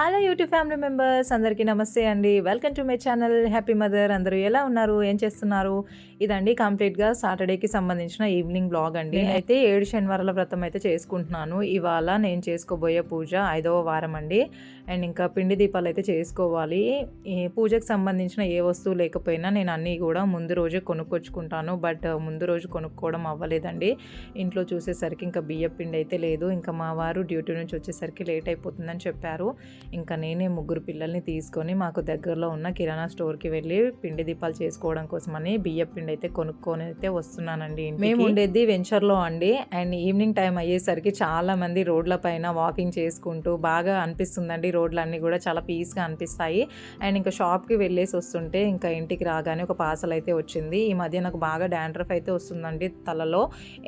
Hello YouTube family members అందరికీ నమస్తే అండి. Welcome to my channel happy mother అందరూ ఎలా ఉన్నారు? ఏం చేస్తున్నారు? ఇదండి కంప్లీట్గా సాటర్డేకి సంబంధించిన ఈవినింగ్ బ్లాగ్ అండి. అయితే ఏడు శనివారాల వ్రతం అయితే చేసుకుంటున్నాను. ఇవాళ నేను చేసుకోబోయే పూజ ఐదవ వారం అండి. అండ్ ఇంకా పిండి దీపాలు అయితే చేసుకోవాలి. ఈ పూజకు సంబంధించిన ఏ వస్తువు లేకపోయినా నేను అన్నీ కూడా ముందు రోజే కొనుక్కొచ్చుకుంటాను. బట్ ముందు రోజు కొనుక్కోవడం అవ్వలేదండి. ఇంట్లో చూసేసరికి ఇంకా బియ్య పిండి అయితే లేదు. ఇంకా మా వారు డ్యూటీ నుంచి వచ్చేసరికి లేట్ అయిపోతుందని చెప్పారు. ఇంకా నేనే ముగ్గురు పిల్లల్ని తీసుకొని మాకు దగ్గరలో ఉన్న కిరాణా స్టోర్కి వెళ్ళి పిండి దీపాలు చేసుకోవడం కోసమని బియ్య పిండి అయితే కొనుక్కొని అయితే వస్తున్నానండి మేము ఉండేది వెంచర్లో అండి. అండ్ ఈవినింగ్ టైం అయ్యేసరికి చాలా మంది రోడ్ల పైన వాకింగ్ చేసుకుంటూ బాగా అనిపిస్తుందండి. రోడ్లన్నీ కూడా చాలా పీస్గా అనిపిస్తాయి. అండ్ ఇంకా షాప్కి వెళ్ళేసి వస్తుంటే ఇంకా ఇంటికి రాగానే ఒక పార్సల్ అయితే వచ్చింది. ఈ మధ్య నాకు బాగా డాండ్రఫ్ అయితే వస్తుందండి తలలో.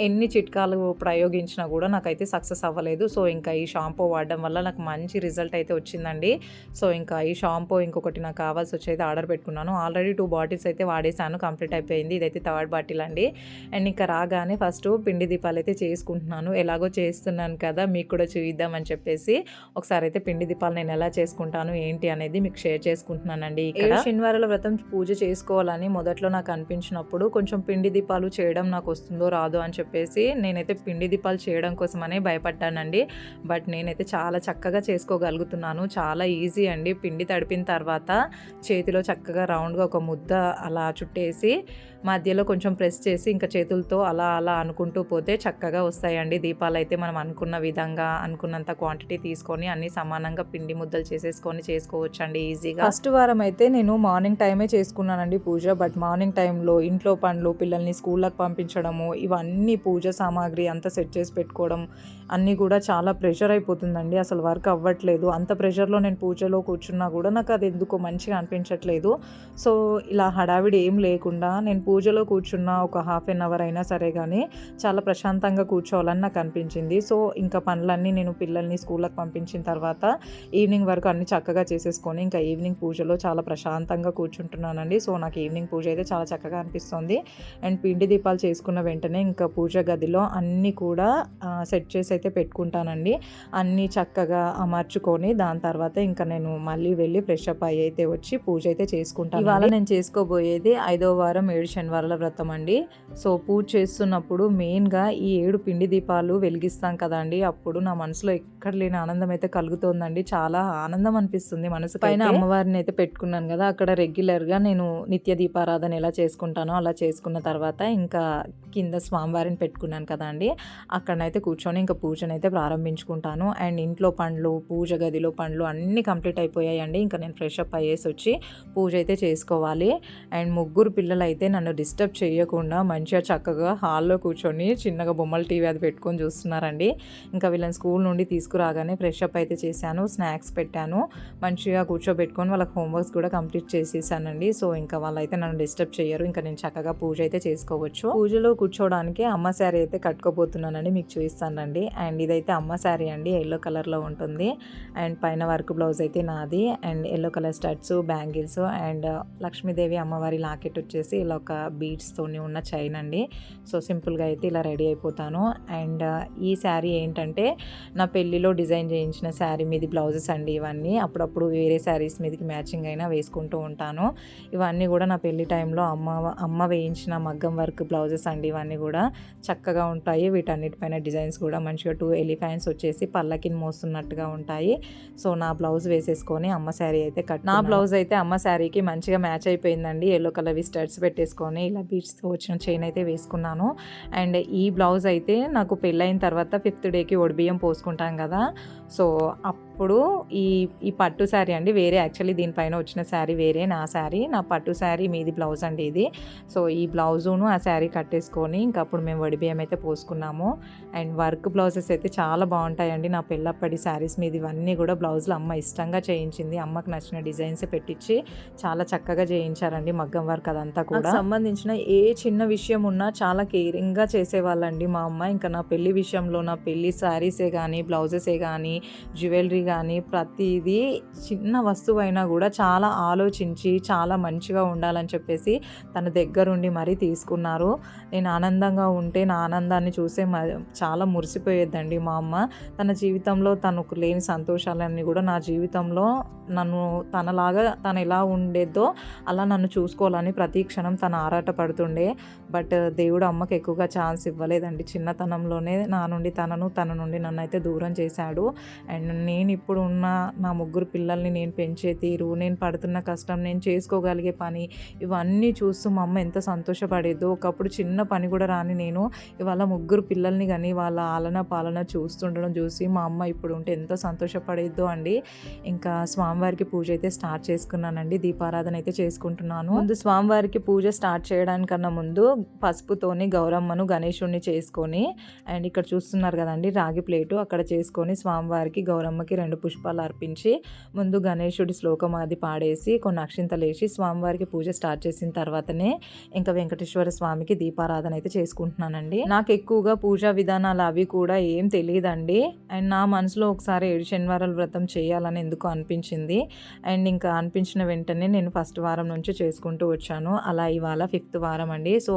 ఎన్ని చిట్కాలు ప్రయోగించినా కూడా నాకైతే సక్సెస్ అవ్వలేదు. సో ఇంకా ఈ షాంపూ వాడడం వల్ల నాకు మంచి రిజల్ట్ అయితే వచ్చింది వచ్చిందండి. సో ఇంకా ఈ షాంపూ ఇంకొకటి నాకు కావాల్సి వచ్చి అయితే ఆర్డర్ పెట్టుకున్నాను. ఆల్రెడీ టూ బాటిల్స్ అయితే వాడేసాను కంప్లీట్ అయిపోయింది. ఇదైతే థర్డ్ బాటిల్ అండి. అండ్ ఇంకా రాగానే ఫస్ట్ పిండి దీపాలు అయితే చేసుకుంటున్నాను. ఎలాగో చేస్తున్నాను కదా మీకు కూడా చూద్దామని చెప్పేసి ఒకసారి అయితే పిండి దీపాలు నేను ఎలా చేసుకుంటాను ఏంటి అనేది మీకు షేర్ చేసుకుంటున్నానండి ఇక్కడ. శనివారాల వ్రతం పూజ చేసుకోవాలని మొదట్లో నాకు అనిపించినప్పుడు కొంచెం పిండి దీపాలు చేయడం నాకు వస్తుందో రాదో అని చెప్పేసి నేనైతే పిండి దీపాలు చేయడం కోసమనే భయపడ్డానండి. బట్ నేనైతే చాలా చక్కగా చేసుకోగలుగుతున్నాను. చాలా ఈజీ అండి. పిండి తడిపిన తర్వాత చేతిలో చక్కగా రౌండ్గా ఒక ముద్ద అలా చుట్టేసి మధ్యలో కొంచెం ప్రెస్ చేసి ఇంకా చేతులతో అలా అలా అనుకుంటూ పోతే చక్కగా వస్తాయండి. దీపాలు అయితే మనం అనుకున్న విధంగా అనుకున్నంత క్వాంటిటీ తీసుకొని అన్ని సమానంగా పిండి ముద్దలు చేసేసుకొని చేసుకోవచ్చండి. ఈజీగా. ఫస్ట్ వారం అయితే నేను మార్నింగ్ టైమే చేసుకున్నానండి పూజ. బట్ మార్నింగ్ టైంలో ఇంట్లో పనులు పిల్లల్ని స్కూళ్ళకి పంపించడము ఇవన్నీ పూజ సామాగ్రి అంతా సెట్ చేసి పెట్టుకోవడం అన్నీ కూడా చాలా ప్రెషర్ అయిపోతుందండి. అసలు వర్క్ అవ్వట్లేదు. అంత ప్రెషర్లో నేను పూజలో కూర్చున్నా కూడా నాకు అది ఎందుకో మంచిగా అనిపించట్లేదు. సో ఇలా హడావిడి ఏం లేకుండా నేను పూజలో కూర్చున్న ఒక హాఫ్ అన్ అవర్ అయినా సరే కానీ చాలా ప్రశాంతంగా కూర్చోవాలని నాకు అనిపించింది సో ఇంకా పనులన్నీ నేను పిల్లల్ని స్కూళ్ళకి పంపించిన తర్వాత ఈవినింగ్ వరకు అన్ని చక్కగా చేసేసుకొని ఇంకా ఈవినింగ్ పూజలో చాలా ప్రశాంతంగా కూర్చుంటున్నానండి. సో నాకు ఈవినింగ్ పూజ అయితే చాలా చక్కగా అనిపిస్తుంది. అండ్ పిండి దీపాలు చేసుకున్న వెంటనే ఇంకా పూజ గదిలో అన్నీ కూడా సెట్ చేసి అయితే పెట్టుకుంటానండి. అన్నీ చక్కగా అమర్చుకొని దాని తర్వాత ఇంకా నేను మళ్ళీ వెళ్ళి ఫ్రెష్ అప్ అయ్యి అయితే వచ్చి పూజ అయితే చేసుకుంటాను ఇవాళ నేను చేసుకోబోయేది ఐదో వారం ఏడు శనివారాల వ్రతం అండి. సో పూజ చేస్తున్నప్పుడు మెయిన్గా ఈ ఏడు పిండి దీపాలు వెలిగిస్తాం కదండి. అప్పుడు నా మనసులో ఎక్కడ లేని ఆనందం అయితే కలుగుతోందండి. చాలా ఆనందం అనిపిస్తుంది మనసు పైన అమ్మవారిని అయితే పెట్టుకున్నాను కదా అక్కడ రెగ్యులర్గా నేను నిత్య దీపారాధన ఎలా చేసుకుంటానో అలా చేసుకున్న తర్వాత ఇంకా కింద స్వామివారిని పెట్టుకున్నాను కదా అండి అక్కడనైతే కూర్చొని ఇంకా పూజనైతే ప్రారంభించుకుంటాను. అండ్ ఇంట్లో పండ్లు పూజ గదిలో పండ్లు అన్నీ కంప్లీట్ అయిపోయాయండి. ఇంకా నేను ఫ్రెష్ అప్ అయ్యేసి వచ్చి పూజ అయితే చేసుకోవాలి. అండ్ ముగ్గురు పిల్లలు అయితే నన్ను డిస్టర్బ్ చేయకుండా మంచిగా చక్కగా హాల్లో కూర్చొని చిన్నగా బొమ్మల టీవీ అది పెట్టుకొని చూస్తున్నారండి. ఇంకా వీళ్ళని స్కూల్ నుండి తీసుకురాగానే ఫ్రెష్ అప్ అయితే చేశాను. స్నాక్స్ పెట్టాను. మంచిగా కూర్చోబెట్టుకొని వాళ్ళకి హోంవర్క్స్ కూడా కంప్లీట్ చేసేసానండి. సో ఇంకా వాళ్ళైతే నన్ను డిస్టర్బ్ చేయరు. ఇంకా నేను చక్కగా పూజ అయితే చేసుకోవచ్చు. పూజలో కూర్చోవడానికి అమ్మ శారీ అయితే కట్టుకోబోతున్నానండి. మీకు చూపిస్తానండి. అండ్ ఇదైతే అమ్మ శారీ అండి. ఎల్లో కలర్లో ఉంటుంది. అండ్ పైన పైన వర్క్ బ్లౌజ్ అయితే నాది. And yellow colour studs bangles and uh, Lakshmidevi అమ్మవారి లాకెట్ వచ్చేసి ఇలా ఒక బీడ్స్తోని ఉన్న చైన్ అండి. సో సింపుల్గా అయితే ఇలా రెడీ అయిపోతాను. అండ్ uh, ఈ శారీ ఏంటంటే నా పెళ్ళిలో డిజైన్ చేయించిన శారీ మీది బ్లౌజెస్ అండి ఇవన్నీ. అప్పుడప్పుడు వేరే శారీస్ మీదకి మ్యాచింగ్ అయినా వేసుకుంటూ ఉంటాను. ఇవన్నీ కూడా నా పెళ్ళి టైంలో అమ్మ అమ్మ వేయించిన మగ్గం వర్క్ బ్లౌజెస్ అండి ఇవన్నీ కూడా. చక్కగా ఉంటాయి. వీటన్నిటిపైన డిజైన్స్ కూడా మంచిగా టూ ఎలిఫాన్స్ వచ్చేసి పల్లకిని మోస్తున్నట్టుగా ఉంటాయి. సో నా బ్లౌజ్ వేసేసుకొని అమ్మ శారీ అయితే కట్ నా బ్లౌజ్ అయితే అమ్మ శారీకి మంచిగా మ్యాచ్ అయిపోయిందండి. ఎల్లో కలర్ స్టడ్స్ పెట్టేసుకొని ఇలా బీచ్తో వచ్చిన చైన్ అయితే వేసుకున్నాను. అండ్ ఈ బ్లౌజ్ అయితే నాకు పెళ్ళైన తర్వాత ఫిఫ్త్ డేకి ఒడిబియ్యం పోసుకుంటాం కదా. సో అప్పుడు ఈ ఈ పట్టు శారీ అండి వేరే యాక్చువల్లీ దీనిపైన వచ్చిన శారీ వేరే నా శారీ. నా పట్టు శారీ మీది బ్లౌజ్ అండి ఇది. సో ఈ బ్లౌజును ఆ శారీ కట్టేసుకొని ఇంకా అప్పుడు మేము వడిబియ్యం అయితే పోసుకున్నాము. అండ్ వర్క్ బ్లౌజెస్ అయితే చాలా బాగుంటాయండి. నా పెళ్ళప్పటి శారీస్ మీద ఇవన్నీ కూడా బ్లౌజులు అమ్మ ఇష్టంగా చేయించింది. అమ్మకు నచ్చిన డిజైన్స్ పెట్టించి చాలా చక్కగా చేయించారండి మగ్గం వర్క్ అదంతా కూడా. సంబంధించిన ఏ చిన్న విషయం ఉన్నా చాలా కేరింగ్గా చేసేవాళ్ళండి మా అమ్మ. ఇంకా నా పెళ్ళి విషయంలో నా పెళ్ళి శారీసే కానీ బ్లౌజెసే కానీ జ్యువెలరీ కానీ ప్రతిదీ చిన్న వస్తువైనా కూడా చాలా ఆలోచించి చాలా మంచిగా ఉండాలని చెప్పేసి తన దగ్గరుండి మరీ తీసుకున్నారు. నేను ఆనందంగా ఉంటే నా ఆనందాన్ని చూసే మ చాలా మురిసిపోయేదండి మా అమ్మ. తన జీవితంలో తనకు లేని సంతోషాలన్నీ కూడా నా జీవితంలో నన్ను తనలాగా తను ఎలా ఉండేదో అలా నన్ను చూసుకోవాలని ప్రతి క్షణం తను ఆరాట పడుతుండే. బట్ దేవుడు అమ్మకి ఎక్కువగా ఛాన్స్ ఇవ్వలేదండి. చిన్నతనంలోనే నా నుండి తనను తన నుండి నన్ను అయితే దూరం చేశాడు. అండ్ నేను ఇప్పుడు ఉన్న నా ముగ్గురు పిల్లల్ని నేను పెంచే తీరు నేను పడుతున్న కష్టం నేను చేసుకోగలిగే పని ఇవన్నీ చూస్తూ మా అమ్మ ఎంత సంతోషపడేదో ఒకప్పుడు చిన్న పని కూడా రాని నేను ఇవాళ ముగ్గురు పిల్లల్ని కానీ వాళ్ళ ఆలన పాలన చూస్తుండడం చూసి మా అమ్మ ఇప్పుడు ఉంటే ఎంతో సంతోషపడేదో అండి. ఇంకా స్వామివారికి పూజ అయితే స్టార్ట్ చేసుకున్నానండి. దీపారాధన అయితే చేసుకుంటున్నాను. ముందు స్వామివారికి పూజ స్టార్ట్ చేయడానికన్నా ముందు పసుపుతోని గౌరమ్మను గణేషుణ్ణి చేసుకొని అండ్ ఇక్కడ చూస్తున్నారు కదండి రాగి ప్లేటు అక్కడ చేసుకొని స్వామివారికి గౌరమ్మకి రెండు పుష్పాలు అర్పించి ముందు గణేశుడి శ్లోకం అది పాడేసి కొన్ని అక్షింతలేసి స్వామివారికి పూజ స్టార్ట్ చేసిన తర్వాతనే ఇంకా వెంకటేశ్వర స్వామికి దీపారాధన అయితే చేసుకుంటున్నానండి. నాకు ఎక్కువగా పూజా విధానాలు అవి కూడా ఏం తెలియదండి. అండ్ నా మనసులో ఒకసారి ఏడు శనివారాలు వ్రతం చేయాలని ఎందుకు అనిపించింది? అండ్ ఇంకా అనిపించిన వెంటనే నేను ఫస్ట్ వారం నుంచి చేసుకుంటూ వచ్చాను. అలా ఇవాళ ఫిఫ్త్ వారం అండి. సో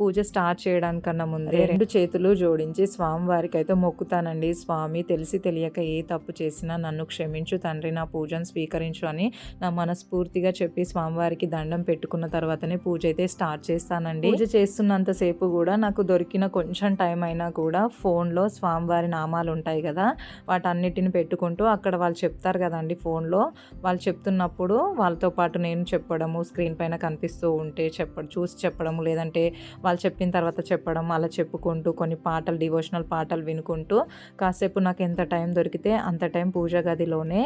పూజ స్టార్ట్ చేయడానికన్నా ముందే రెండు చేతులు జోడించి స్వామివారికి అయితే మొక్కుతానండి. స్వామి తెలిసి తెలియక ఏ తప్పు చేసిన నన్ను క్షమించు తండ్రి నా పూజను స్వీకరించు అని నా మనస్ఫూర్తిగా చెప్పి స్వామివారికి దండం పెట్టుకున్న తర్వాతనే పూజ అయితే స్టార్ట్ చేస్తానండి. పూజ చేస్తున్నంతసేపు కూడా నాకు దొరికిన కొంచెం టైం అయినా కూడా ఫోన్లో స్వామివారి నామాలు ఉంటాయి కదా వాటన్నిటిని పెట్టుకుంటూ అక్కడ వాళ్ళు చెప్తారు కదండి ఫోన్లో. వాళ్ళు చెప్తున్నప్పుడు వాళ్ళతో పాటు నేను చెప్పడము స్క్రీన్ పైన కనిపిస్తూ ఉంటే చెప్పడం చూసి చెప్పడము లేదంటే వాళ్ళు చెప్పిన తర్వాత చెప్పడం అలా చెప్పుకుంటూ కొన్ని పాటలు డివోషనల్ పాటలు వినుకుంటూ కాసేపు నాకు ఎంత టైం దొరికితే అంత టైం పూజ గదిలోనే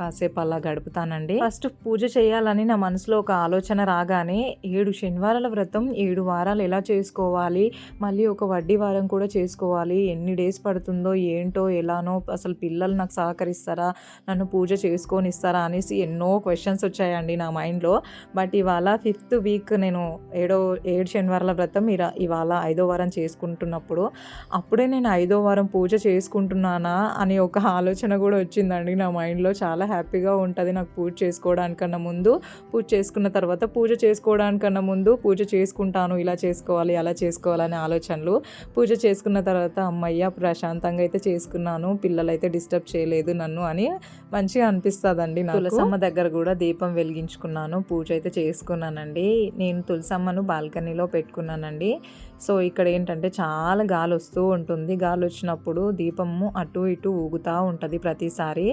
కాసేపు అలా గడుపుతానండి. ఫస్ట్ పూజ చేయాలని నా మనసులో ఒక ఆలోచన రాగానే ఏడు శనివారాల వ్రతం ఏడు వారాలు ఎలా చేసుకోవాలి మళ్ళీ ఒక వడ్డీ వారం కూడా చేసుకోవాలి. ఎన్ని డేస్ పడుతుందో ఏంటో ఎలానో అసలు పిల్లలు నాకు సహకరిస్తారా నన్ను పూజ చేసుకొని ఇస్తారా అనేసి ఎన్నో క్వశ్చన్స్ వచ్చాయండి నా మైండ్లో. బట్ ఇవాళ ఫిఫ్త్ వీక్ నేను ఏడో ఏడు శనివారాల వ్రతం ఇరా ఇవాళ ఐదో వారం చేసుకుంటున్నప్పుడు అప్పుడే నేను ఐదో వారం పూజ చేసుకుంటున్నానా అని ఒక ఆలోచన కూడా వచ్చిందండి నా మైండ్లో. చాలా హ్యాపీగా ఉంటుంది నాకు పూజ చేసుకోవడానికన్నా ముందు. పూజ చేసుకున్న తర్వాత పూజ చేసుకోవడానికన్నా ముందు పూజ చేసుకుంటాను ఇలా చేసుకోవాలి అలా చేసుకోవాలనే ఆలోచనలు. పూజ చేసుకున్న తర్వాత అమ్మయ్య ప్రశాంతంగా అయితే చేసుకున్నాను పిల్లలు అయితే డిస్టర్బ్ చేయలేదు నన్ను అని మంచిగా అనిపిస్తుందండి నాకు. తులసమ్మ దగ్గర కూడా దీపం వెలిగించుకున్నాను పూజ అయితే చేసుకున్నానండి. నేను తులసమ్మను బాల్కనీలో పెట్టుకున్నానండి. సో ఇక్కడ ఏంటంటే చాలా గాలి వస్తూ ఉంటుంది. గాలి వచ్చినప్పుడు దీపము అటు ఇటు ఊగుతూ ఉంటుంది ప్రతిసారి.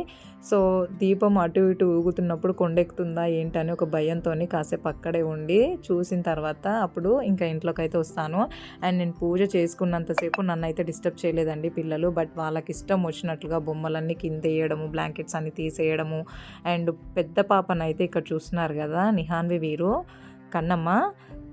సో దీపం అటు ఇటు ఊగుతున్నప్పుడు కొండెక్కుతుందా ఏంటని ఒక భయంతో కాసేపు అక్కడే ఉండి చూసిన తర్వాత అప్పుడు ఇంకా ఇంట్లోకి అయితే వస్తాను. అండ్ నేను పూజ చేసుకున్నంతసేపు నన్ను అయితే డిస్టర్బ్ చేయలేదండి పిల్లలు. బట్ వాళ్ళకి ఇష్టం వచ్చినట్లుగా బొమ్మలన్నీ కింద వేయడము బ్లాంకెట్స్ అన్ని తీసేయడము. అండ్ పెద్ద పాపనైతే ఇక్కడ చూస్తున్నారు కదా నిహాన్వి వీరు. కన్నమ్మ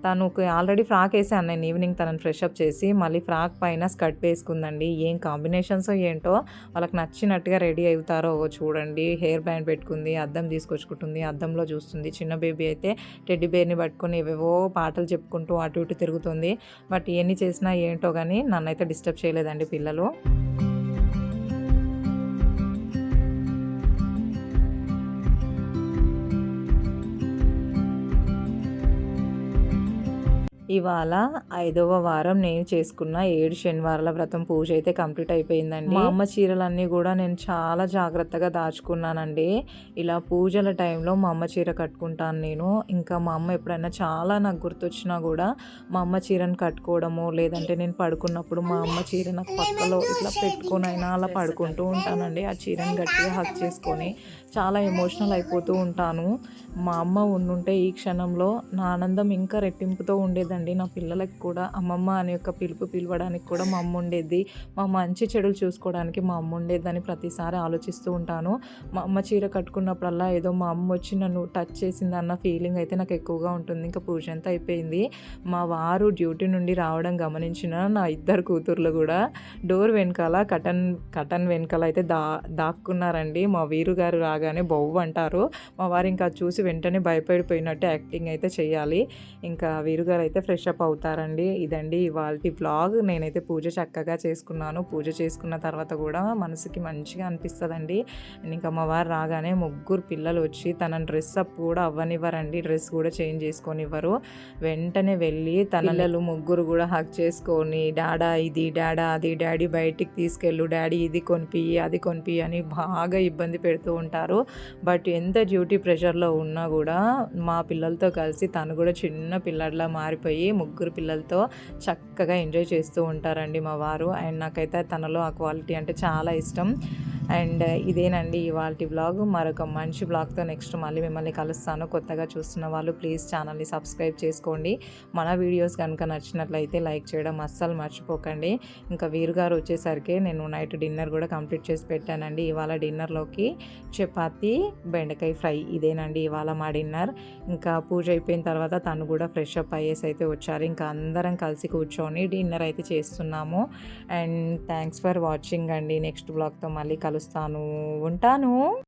తనకు ఆల్రెడీ ఫ్రాక్ వేసాను నేను ఈవినింగ్ తనని ఫ్రెషప్ చేసి మళ్ళీ ఫ్రాక్ పైన స్కర్ట్ వేసుకుందండి. ఏం కాంబినేషన్స్ ఏంటో వాళ్ళకి నచ్చినట్టుగా రెడీ అవుతారో చూడండి. హెయిర్ బ్యాండ్ పెట్టుకుంది అద్దం తీసుకొచ్చుకుంటుంది అద్దంలో చూస్తుంది. చిన్న బేబీ అయితే టెడ్డీ బేర్ని పట్టుకొని ఏవేవో పాటలు చెప్పుకుంటూ అటు ఇటు తిరుగుతుంది. బట్ ఎన్ని చేసినా ఏంటో కానీ నన్నైతే డిస్టర్బ్ చేయలేదండి పిల్లలు. ఇవాళ ఐదవ వారం నేను చేసుకున్న ఏడు శనివారాల వ్రతం పూజ అయితే కంప్లీట్ అయిపోయిందండి. మా అమ్మ చీరలన్నీ కూడా నేను చాలా జాగ్రత్తగా దాచుకున్నానండి. ఇలా పూజల టైంలో మా అమ్మ చీర కట్టుకుంటాను నేను. ఇంకా మా అమ్మ ఎప్పుడైనా చాలా నాకు గుర్తొచ్చినా కూడా మా అమ్మ చీరను కట్టుకోవడము లేదంటే నేను పడుకున్నప్పుడు మా అమ్మ చీర నాకు పక్కలో ఇట్లా పెట్టుకొని అయినా అలా పడుకుంటూ ఉంటానండి. ఆ చీరను గట్టిగా హక్ చేసుకొని చాలా ఎమోషనల్ అయిపోతూ ఉంటాను. మా అమ్మ ఉండుంటే ఈ క్షణంలో నా ఆనందం ఇంకా రెట్టింపుతో ఉండేదండి. నా పిల్లలకి కూడా అమ్మమ్మ అనే యొక్క పిలుపు పిలవడానికి కూడా మా అమ్మ ఉండేది. మా మంచి చెడులు చూసుకోవడానికి మా అమ్మ ఉండేదని ప్రతిసారి ఆలోచిస్తూ ఉంటాను. మా అమ్మ చీర కట్టుకున్నప్పుడల్లా ఏదో మా అమ్మ వచ్చి నన్ను టచ్ చేసింది అన్న ఫీలింగ్ అయితే నాకు ఎక్కువగా ఉంటుంది. ఇంకా పూజ అంతా అయిపోయింది. మా వారు డ్యూటీ నుండి రావడం గమనించిన నా ఇద్దరు కూతుర్లు కూడా డోర్ వెనకాల కటన్ కటన్ వెనకాల అయితే దా దాక్కున్నారండి. మా వీరు గారు రాగానే బొవ్వు అంటారు. మా వారు ఇంకా చూసి వెంటనే భయపడిపోయినట్టు యాక్టింగ్ అయితే చేయాలి ఇంకా వీరుగారు అయితే ఫ్రెష్ అప్ అవుతారండి. ఇదండి ఇవాళ బ్లాగ్ నేనైతే పూజ చక్కగా చేసుకున్నాను. పూజ చేసుకున్న తర్వాత కూడా మనసుకి మంచిగా అనిపిస్తుందండి. ఇంకా అమ్మవారు రాగానే ముగ్గురు పిల్లలు వచ్చి తన డ్రెస్ అప్ కూడా అవ్వనివ్వరండి. డ్రెస్ కూడా చేంజ్ చేసుకొనివ్వరు. వెంటనే వెళ్ళి తన పిల్లలు ముగ్గురు కూడా హక్ చేసుకొని డాడా ఇది డాడా అది డాడీ బయటికి తీసుకెళ్ళు డాడీ ఇది కొనిపి అది కొనిపి అని బాగా ఇబ్బంది పెడుతూ ఉంటారు. బట్ ఎంత డ్యూటీ ప్రెషర్లో ఉన్నా కూడా మా పిల్లలతో కలిసి తను కూడా చిన్న పిల్లడిలా మారిపోయి ముగ్గురు పిల్లలతో చక్కగా ఎంజాయ్ చేస్తూ ఉంటారండి మా వారు. అండ్ నాకైతే తనలో ఆ క్వాలిటీ అంటే చాలా ఇష్టం. అండ్ ఇదేనండి ఇవాళ బ్లాగ్ మరొక మంచి బ్లాగ్తో నెక్స్ట్ మళ్ళీ మిమ్మల్ని కలుస్తాను. కొత్తగా చూస్తున్న వాళ్ళు ప్లీజ్ ఛానల్ని సబ్స్క్రైబ్ చేసుకోండి. మన వీడియోస్ కనుక నచ్చినట్లయితే లైక్ చేయడం అస్సలు మర్చిపోకండి. ఇంకా వీరు గారు వచ్చేసరికి నేను నైట్ డిన్నర్ కూడా కంప్లీట్ చేసి పెట్టానండి. ఇవాళ డిన్నర్లోకి చపాతి బెండకాయ ఫ్రై ఇదేనండి ఇవాళ మా డిన్నర్ ఇంకా పూజ అయిపోయిన తర్వాత తను కూడా ఫ్రెష్ అప్ అయ్యేసి అయితే వచ్చారు. ఇంకా అందరం కలిసి కూర్చొని డిన్నర్ అయితే చేస్తున్నాము. అండ్ థ్యాంక్స్ ఫర్ వాచింగ్ అండి. నెక్స్ట్ బ్లాగ్తో మళ్ళీ కలుస్తాను. ఉంటాను.